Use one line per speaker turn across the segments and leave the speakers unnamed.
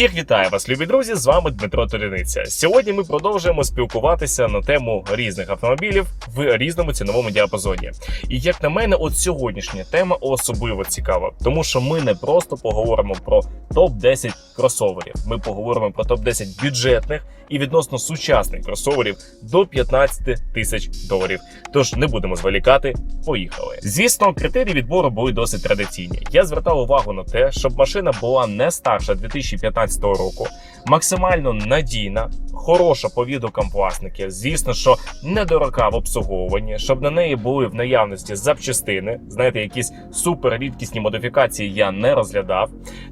Всіх вітаю вас, любі друзі! З вами Дмитро Толяниця. Сьогодні ми продовжуємо спілкуватися на тему різних автомобілів в різному ціновому діапазоні. І як на мене, от сьогоднішня тема особливо цікава, тому що ми не просто поговоримо про топ 10 кросоверів. Ми поговоримо про топ 10 бюджетних і відносно сучасних кросоверів до 15 тисяч доларів. Тож не будемо зволікати. Поїхали. Звісно, критерії відбору були досить традиційні. Я звертав увагу на те, щоб машина була не старша 2015 року, максимально надійна, хороша по відгукам власників. Звісно, що недорога в обслуговуванні, щоб на неї були в наявності запчастини. Знаєте, якісь супер рідкісні модифікації я не розглядав.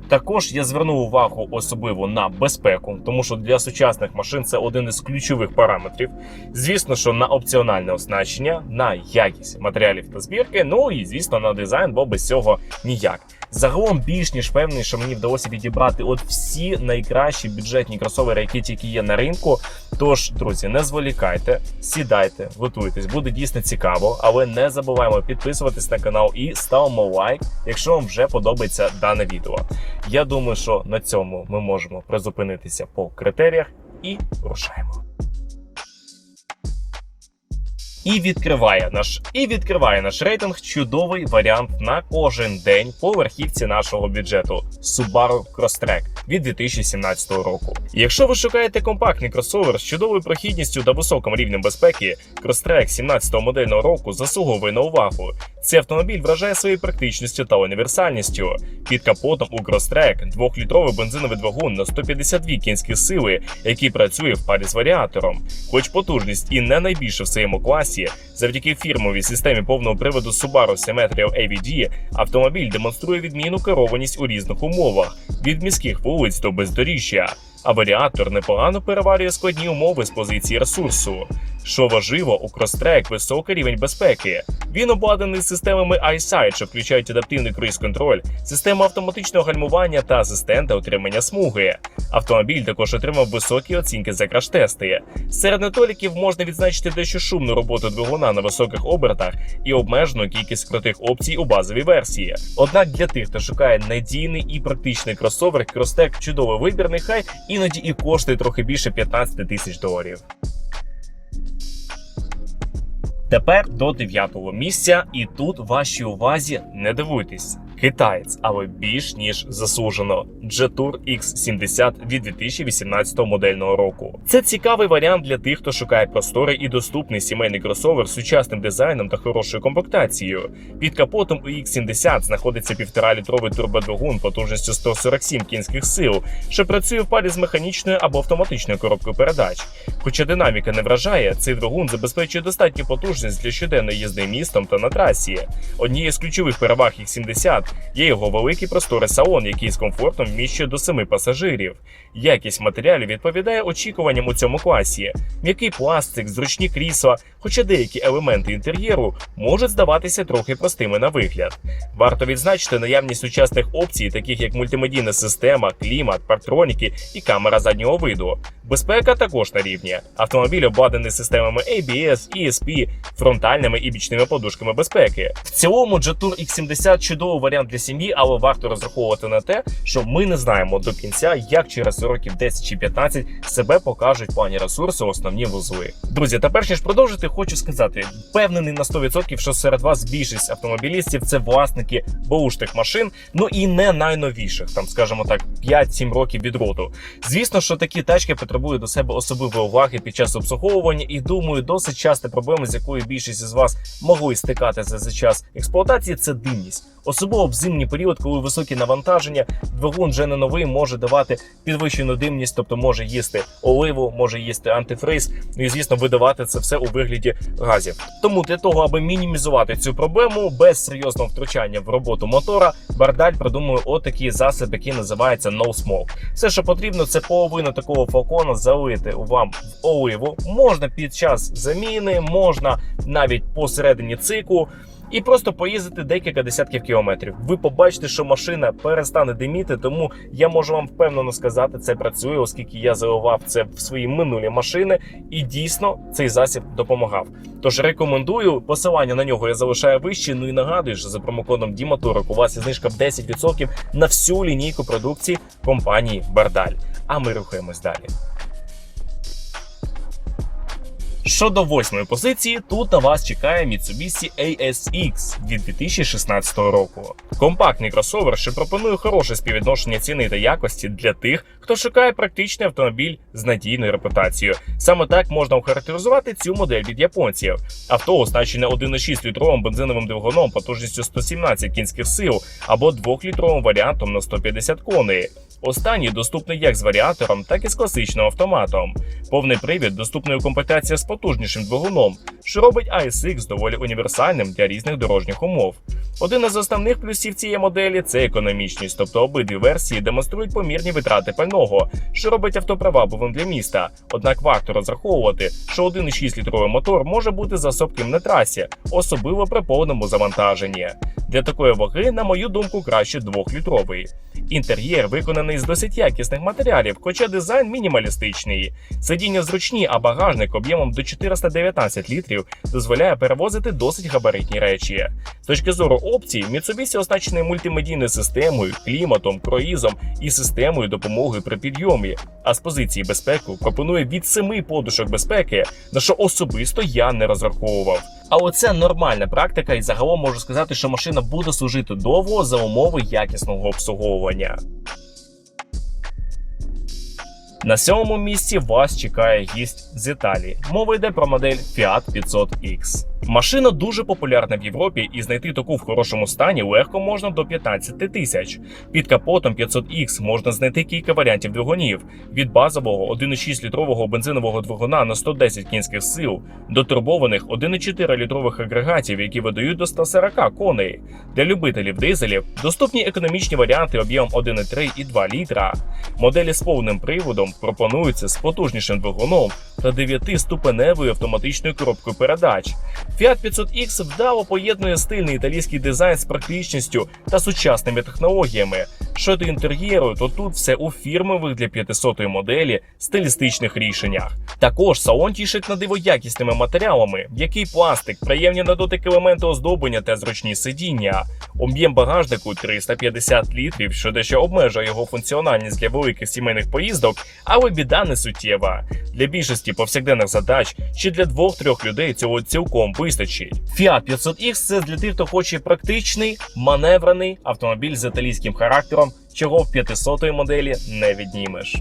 Також я звернув увагу особливо на безпеку, тому що для сучасних машин це один із ключових параметрів. Звісно, що на опціональне оснащення, на якість матеріалів та збірки, ну і звісно на дизайн, бо без цього ніяк. Загалом більш ніж певний, що мені вдалося відібрати от всі найкращі бюджетні кросовери, які тільки є на ринку. Тож, друзі, не зволікайте, сідайте, готуйтесь, буде дійсно цікаво, але не забуваємо підписуватись на канал і ставимо лайк, якщо вам вже подобається дане відео. Я думаю, що на цьому ми можемо призупинитися по критеріях і рушаємо. І відкриває наш і відкриває наш рейтинг чудовий варіант на кожен день по верхівці нашого бюджету Subaru Crosstrek від 2017 року. Якщо ви шукаєте компактний кросовер з чудовою прохідністю та високим рівнем безпеки, Crosstrek 17-го модельного року заслуговує на увагу. Цей автомобіль вражає своєю практичністю та універсальністю. Під капотом у Crosstrek двохлітровий бензиновий двигун на 152 кінські сили, який працює в парі з варіатором. Хоч потужність і не найбільша в своєму класі, завдяки фірмовій системі повного приводу Subaru Symmetry AVD автомобіль демонструє відмінну керованість у різних умовах від міських вулиць до бездоріжжя. А варіатор непогано переварює складні умови з позиції ресурсу. Що важливо, у Crosstrek високий рівень безпеки. Він обладнаний системами iSight, що включають адаптивний круїз-контроль, систему автоматичного гальмування та асистента отримання смуги. Автомобіль також отримав високі оцінки за краш-тести. Серед недоліків можна відзначити дещо шумну роботу двигуна на високих обертах і обмежену кількість крутих опцій у базовій версії. Однак для тих, хто шукає надійний і практичний кросовер, Crosstrek чудовий вибір, нехай іноді і коштує трохи більше 15 тисяч доларів. Тепер до дев'ятого місця, і тут вашій увазі не дивуйтесь. Китаєць, але більш ніж заслужено. Jetour X70 від 2018 модельного року. Це цікавий варіант для тих, хто шукає просторий і доступний сімейний кросовер з сучасним дизайном та хорошою комплектацією. Під капотом у X70 знаходиться 1,5-літровий турбодвигун потужністю 147 кінських сил, що працює в парі з механічною або автоматичною коробкою передач. Хоча динаміка не вражає, цей двигун забезпечує достатню потужність для щоденної їзди містом та на трасі. Однією з ключових переваг X70 є його великий просторий салон, який з комфортом вміщує до семи пасажирів. Якість матеріалів відповідає очікуванням у цьому класі. М'який пластик, зручні крісла, хоча деякі елементи інтер'єру можуть здаватися трохи простими на вигляд. Варто відзначити наявність сучасних опцій, таких як мультимедійна система, клімат, партроніки і камера заднього виду. Безпека також на рівні. Автомобіль обладнаний системами ABS, ESP, фронтальними і бічними подушками безпеки. В цілому Jetour X70 чудовий варіант для сім'ї, але варто розраховувати на те, що ми не знаємо до кінця, як через років 10 чи 15 себе покажуть плані ресурсу основні вузли. Друзі, та перш ніж продовжити, хочу сказати, впевнений на 100%, що серед вас більшість автомобілістів це власники беушних машин, ну і не найновіших, там, скажімо так, 5-7 років від роду. Звісно, що такі тачки потребують до себе особливої уваги під час обслуговування, і думаю, досить часто проблема, з якою більшість із вас могли стикатися за час експлуатації, це димність. Особливо в зимній період, коли високі навантаження, двигун вже не новий може давати підвищену димність, тобто може їсти оливу, може їсти антифриз, ну і звісно видавати це все у вигляді газів. Тому для того, аби мінімізувати цю проблему без серйозного втручання в роботу мотора, бардаль придумує отакий засіб, який називається No Smoke. Все, що потрібно, це половину такого флакона залити вам в оливу. Можна під час заміни, можна навіть посередині циклу. І просто поїздити декілька десятків кілометрів. Ви побачите, що машина перестане диміти, тому я можу вам впевнено сказати, це працює, оскільки я заливав це в свої минулі машини, і дійсно цей засіб допомагав. Тож рекомендую посилання на нього я залишаю вище. Ну і нагадую, що за промокодом Діматорок у вас є знижка в 10% на всю лінійку продукції компанії Бардаль. А ми рухаємось далі. Щодо восьмої позиції, тут на вас чекає Mitsubishi ASX від 2016 року. Компактний кросовер, що пропонує хороше співвідношення ціни та якості для тих, хто шукає практичний автомобіль з надійною репутацією. Саме так можна охарактеризувати цю модель від японців. Авто оснащене 1,6 літровим бензиновим двигуном потужністю 117 кінських сил або 2-літровим варіантом на 150 коней. Останній доступний як з варіатором, так і з класичним автоматом. Повний привід доступна у комплектація з потужнішим двигуном, що робить ASX доволі універсальним для різних дорожніх умов. Один із основних плюсів цієї моделі це економічність, тобто обидві версії демонструють помірні витрати пального, що робить авто привабливим для міста. Однак варто розраховувати, що 1,6 літровий мотор може бути засобким на трасі, особливо при повному завантаженні. Для такої ваги, на мою думку, краще 2-літровий. Інтер'єр виконаний з досить якісних матеріалів, хоча дизайн мінімалістичний. Сидіння зручні, а багажник об'ємом до 419 літрів дозволяє перевозити досить габаритні речі. З точки зору опцій, Mitsubishi оснащений мультимедійною системою, кліматом, круїзом і системою допомоги при підйомі. А з позиції безпеки пропонує від 7 подушок безпеки, на що особисто я не розраховував. А оце нормальна практика, і загалом можу сказати, що машина буде служити довго за умови якісного обслуговування. На сьомому місці вас чекає гість з Італії. Мова йде про модель Fiat 500X. Машина дуже популярна в Європі, і знайти таку в хорошому стані легко можна до 15 тисяч. Під капотом 500X можна знайти кілька варіантів двигунів: від базового 1,6 літрового бензинового двигуна на 110 кінських сил до турбованих 1,4 літрових агрегатів, які видають до 140 коней. Для любителів дизелів доступні економічні варіанти об'ємом 1,3 і 2 літра. Моделі з повним приводом пропонуються з потужнішим двигуном та 9-ступеневою автоматичною коробкою передач. Fiat 500X вдало поєднує стильний італійський дизайн з практичністю та сучасними технологіями. Щодо інтер'єру, то тут все у фірмових для 500-ї моделі стилістичних рішеннях. Також салон тішить на якісними матеріалами, м'який пластик, приємні на дотик елементи оздоблення та зручні сидіння. Об'єм багажнику 350 літрів, що дещо обмежує його функціональність для великих сімейних поїздок, але біда не суттєва. Для більшості повсякденних задач чи для двох-трьох людей цього цілком вистачить. Fiat 500X – це для тих, хто хоче практичний, маневрений автомобіль з італійським характером, чого в 500-ї моделі не віднімеш.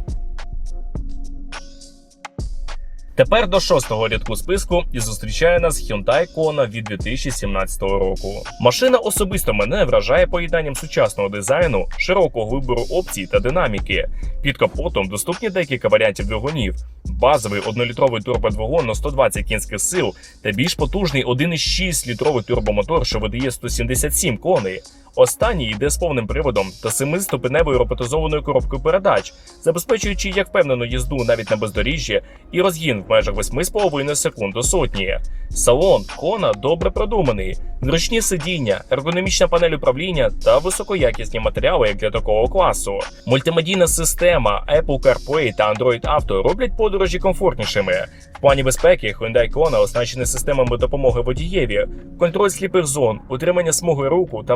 Тепер до шостого рядку списку і зустрічає нас Hyundai Kona від 2017 року. Машина особисто мене вражає поєднанням сучасного дизайну, широкого вибору опцій та динаміки. Під капотом доступні декілька варіантів двигунів. Базовий 1-літровий турбодвигун на 120 кінських сил та більш потужний 1,6 літровий турбомотор, що видає 177 коней. Останній йде з повним приводом та 7-ступеневою роботизованою коробкою передач, забезпечуючи як впевнену їзду навіть на бездоріжжі і розгін в межах 8,5 секунд до сотні. Салон кона добре продуманий, зручні сидіння, ергономічна панель управління та високоякісні матеріали як для такого класу. Мультимедійна система Apple CarPlay та Android Auto роблять подорожі комфортнішими. В плані безпеки Hyundai Kona оснащений системами допомоги водієві, контроль сліпих зон, утримання смуги руху та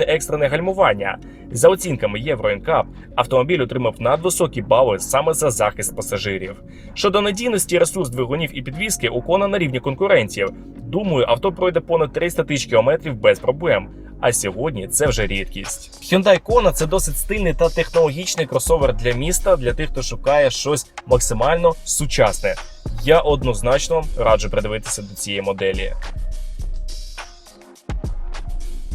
автоматичне екстрене гальмування. За оцінками Євро автомобіль отримав надвисокі бали саме за захист пасажирів. Щодо надійності ресурс двигунів і підвіски у Kona на рівні конкурентів. Думаю, авто пройде понад 300 тисяч кілометрів без проблем. А сьогодні це вже рідкість. Hyundai Kona – це досить стильний та технологічний кросовер для міста, для тих, хто шукає щось максимально сучасне. Я однозначно раджу придивитися до цієї моделі.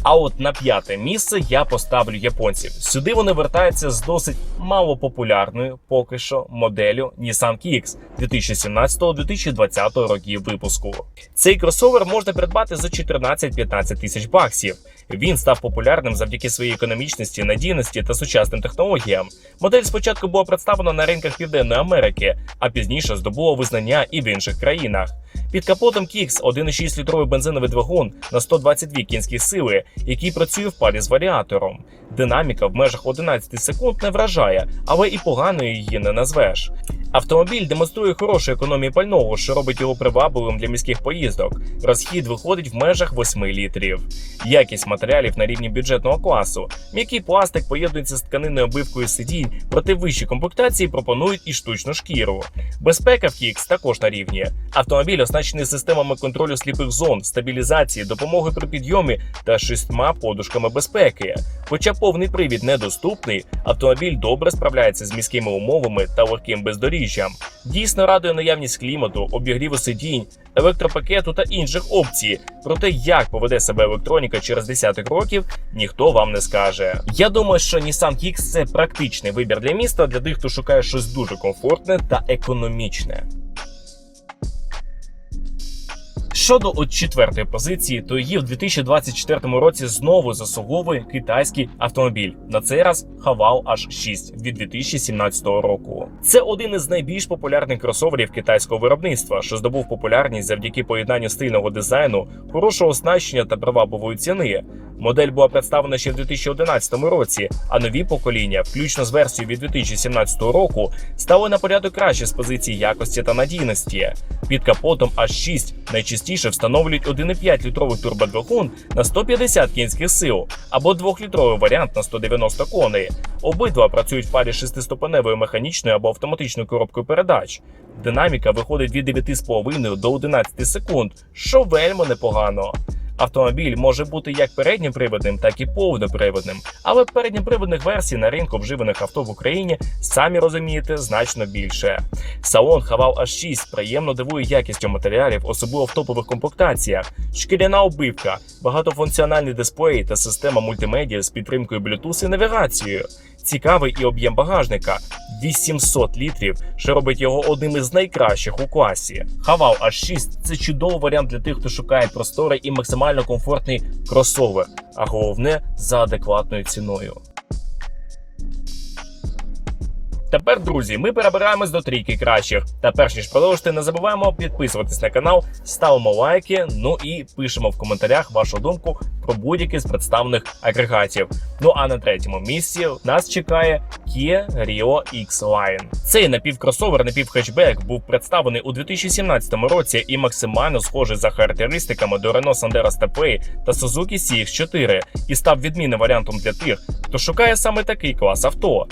А от на п'яте місце я поставлю японців. Сюди вони вертаються з досить малопопулярною поки що моделлю Nissan Kicks 2017-2020 років випуску. Цей кросовер можна придбати за 14-15 тисяч баксів. Він став популярним завдяки своїй економічності, надійності та сучасним технологіям. Модель спочатку була представлена на ринках Південної Америки, а пізніше здобула визнання і в інших країнах. Під капотом Кікс 1,6 літровий бензиновий двигун на 122 кінські сили, який працює в парі з варіатором. Динаміка в межах 11 секунд не вражає, але і поганою її не назвеш. Автомобіль демонструє хорошу економію пального, що робить його привабливим для міських поїздок. Розхід виходить в межах 8 літрів. Якість матеріалів на рівні бюджетного класу. М'який пластик поєднується з тканинною обивкою сидінь, проте вищі комплектації пропонують і штучну шкіру. Безпека в Kicks також на рівні. Автомобіль оснащений системами контролю сліпих зон, стабілізації, допомоги при підйомі та шістьма подушками безпеки. Хоча повний привід недоступний, автомобіль добре справляється з міськими умовами та легким бездоріжжям. Дійсно радує наявність клімату, обігріву сидінь, електропакету та інших опцій. Проте, як поведе себе електроніка через десяток років, ніхто вам не скаже. Я думаю, що Nissan Kicks – це практичний вибір для міста для тих, хто шукає щось дуже комфортне та економічне. Щодо от четвертої позиції, то її в 2024 році знову заслуговує китайський автомобіль. На цей раз Haval H6 від 2017 року. Це один із найбільш популярних кросоверів китайського виробництва, що здобув популярність завдяки поєднанню стильного дизайну, хорошого оснащення та привабливої ціни. Модель була представлена ще в 2011 році, а нові покоління, включно з версією від 2017 року, стали на порядок краще з позиції якості та надійності. Під капотом H6 найчастіше встановлюють 1,5 літровий турбодвигун на 150 кінських сил або 2-літровий варіант на 190 коней. Обидва працюють в парі шестиступеневою механічною або автоматичною коробкою передач. Динаміка виходить від 9,5 до 11 секунд, що вельми непогано. Автомобіль може бути як передньоприводним, так і повноприводним, але передньоприводних версій на ринку вживаних авто в Україні самі розумієте значно більше. Салон Haval H6 приємно дивує якістю матеріалів, особливо в топових комплектаціях. Шкіряна обивка, багатофункціональний дисплей та система мультимедіа з підтримкою Bluetooth і навігацією. Цікавий і об'єм багажника 800 літрів, що робить його одним із найкращих у класі. Хавал H6 – це чудовий варіант для тих, хто шукає простори і максимально комфортний кросовер, а головне за адекватною ціною. Тепер, друзі, ми перебираємось до трійки кращих. Та перш ніж продовжити, не забуваємо підписуватись на канал, ставимо лайки, ну і пишемо в коментарях вашу думку про будь-який з представлених агрегатів. Ну а на третьому місці нас чекає Kia Rio X-Line. Цей напівкросовер, напівхетчбек був представлений у 2017 році і максимально схожий за характеристиками до Renault Sandero Stepway та Suzuki CX-4 і став відмінним варіантом для тих, хто шукає саме такий клас авто.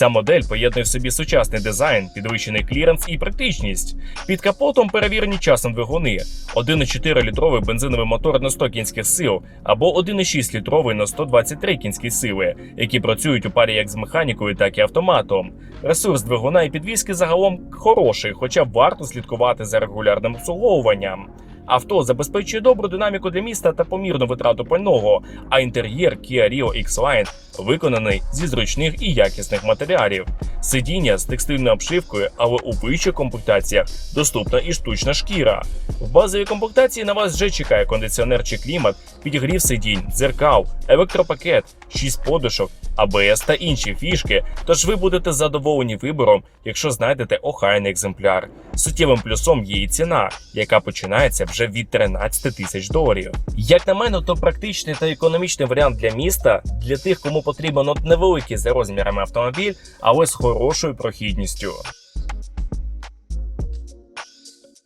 Ця модель поєднує в собі сучасний дизайн, підвищений кліренс і практичність. Під капотом перевірені часом двигуни, 1,4 літровий бензиновий мотор на 100 кінських сил або 1,6 літровий на 123 кінські сили, які працюють у парі як з механікою, так і автоматом. Ресурс двигуна і підвіски загалом хороший, хоча варто слідкувати за регулярним обслуговуванням. Авто забезпечує добру динаміку для міста та помірну витрату пального, а інтер'єр Kia Rio X-Line виконаний зі зручних і якісних матеріалів. Сидіння з текстильною обшивкою, але у вищих комплектаціях доступна і штучна шкіра. В базовій комплектації на вас вже чекає кондиціонер чи клімат, підігрів сидінь, дзеркал, електропакет, 6 подушок, АБС та інші фішки. Тож ви будете задоволені вибором, якщо знайдете охайний екземпляр. Суттєвим плюсом є і ціна, яка починається вже від 13 тисяч доларів. Як на мене, то практичний та економічний варіант для міста для тих, кому потрібен от невеликий за розмірами автомобіль, але з хорошою прохідністю.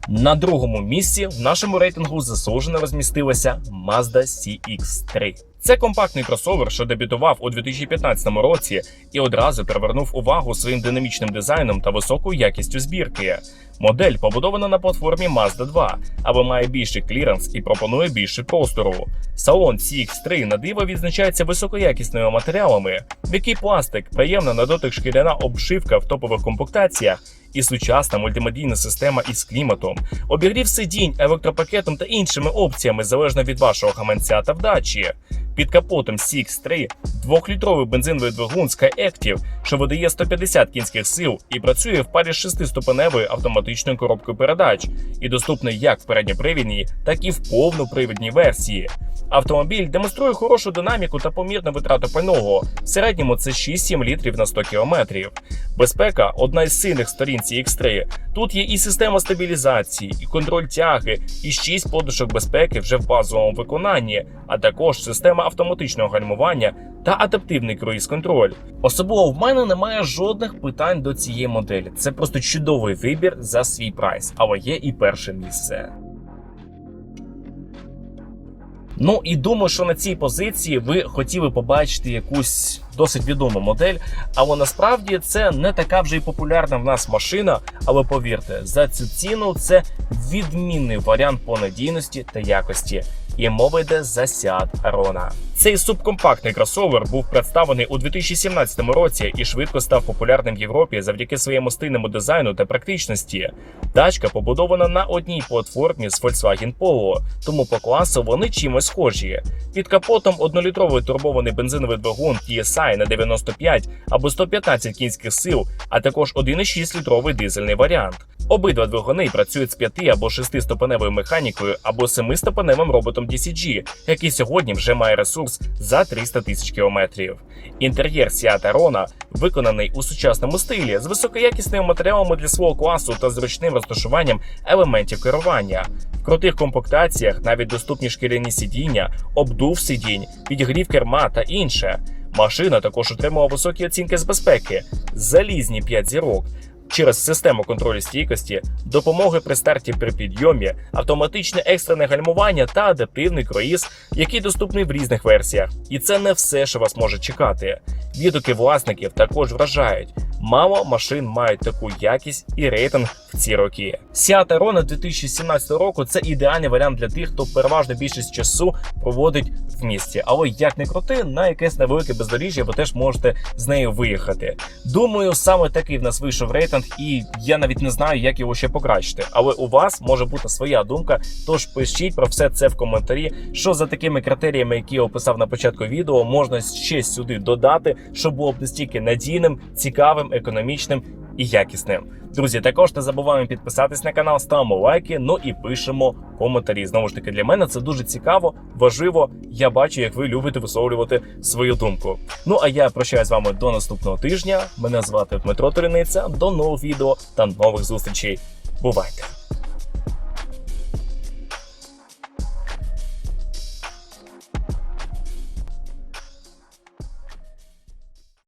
На другому місці в нашому рейтингу заслужено розмістилася Mazda CX-3. Це компактний кросовер, що дебютував у 2015 році і одразу привернув увагу своїм динамічним дизайном та високою якістю збірки. Модель побудована на платформі Mazda 2, або має більший кліренс і пропонує більше простору. Салон CX3 на диво відзначається високоякісними матеріалами, м'який пластик, приємна на дотик шкіряна обшивка в топових комплектаціях і сучасна мультимедійна система із кліматом, обігрів сидінь, електропакетом та іншими опціями залежно від вашого гаманця та вдачі. Під капотом CX3 двохлітровий бензиновий двигун SkyActiv, що видає 150 кінських сил і працює в парі з шестиступеневою автоматичною коробкою передач, і доступний як в передньопривідній, так і в повнопривідній версії. Автомобіль демонструє хорошу динаміку та помірну витрату пального. В середньому це 6-7 літрів на 100 км. Безпека одна із сильних сторін CX3. Тут є і система стабілізації, і контроль тяги, і 6 подушок безпеки вже в базовому виконанні, а також система автоматичного гальмування та адаптивний круїз-контроль. Особливо в мене немає жодних питань до цієї моделі. Це просто чудовий вибір за свій прайс, але є і перше місце. Ну і думаю, що на цій позиції ви хотіли побачити якусь досить відому модель, але насправді це не така вже й популярна в нас машина. Але повірте, за цю ціну це відмінний варіант по надійності та якості. І мова йде за Seat Arona. Цей субкомпактний кросовер був представлений у 2017 році і швидко став популярним в Європі завдяки своєму стильному дизайну та практичності. Тачка побудована на одній платформі з Volkswagen Polo, тому по класу вони чимось схожі. Під капотом однолітровий турбований бензиновий двигун TSI на 95 або 115 кінських сил, а також 1,6 літровий дизельний варіант. Обидва двигуни працюють з 5 або 6 ступеневою механікою або 7 ступеневим роботом DCG, який сьогодні вже має ресурс за 300 тисяч кілометрів. Інтер'єр Seat Arona виконаний у сучасному стилі з високоякісними матеріалами для свого класу та зручним розташуванням елементів керування. В крутих комплектаціях навіть доступні шкіряні сидіння, обдув сидінь, підігрів керма та інше. Машина також отримала високі оцінки з безпеки, залізні 5 зірок. Через систему контролю стійкості, допомоги при старті при підйомі, автоматичне екстрене гальмування та адаптивний круїз, який доступний в різних версіях. І це не все, що вас може чекати. Відгуки власників також вражають. Мало машин мають таку якість і рейтинг в ці роки. Seat Arona 2017 року це ідеальний варіант для тих, хто переважно більшість часу проводить в місті. Але як не крути, на якесь невелике бездоріжжя ви теж можете з нею виїхати. Думаю, саме такий в нас вийшов рейтинг, і я навіть не знаю, як його ще покращити. Але у вас може бути своя думка. Тож пишіть про все це в коментарі. Що за такими критеріями, які я описав на початку відео, можна ще сюди додати, щоб було б настільки надійним, цікавим, економічним і якісним. Друзі, також не забуваємо підписатись на канал, ставимо лайки, ну і пишемо коментарі. Знову ж таки, для мене це дуже цікаво, важливо. Я бачу, як ви любите висловлювати свою думку. Ну а я прощаюсь з вами до наступного тижня. Мене звати Дмитро Туриниця. До нових відео та нових зустрічей. Бувайте!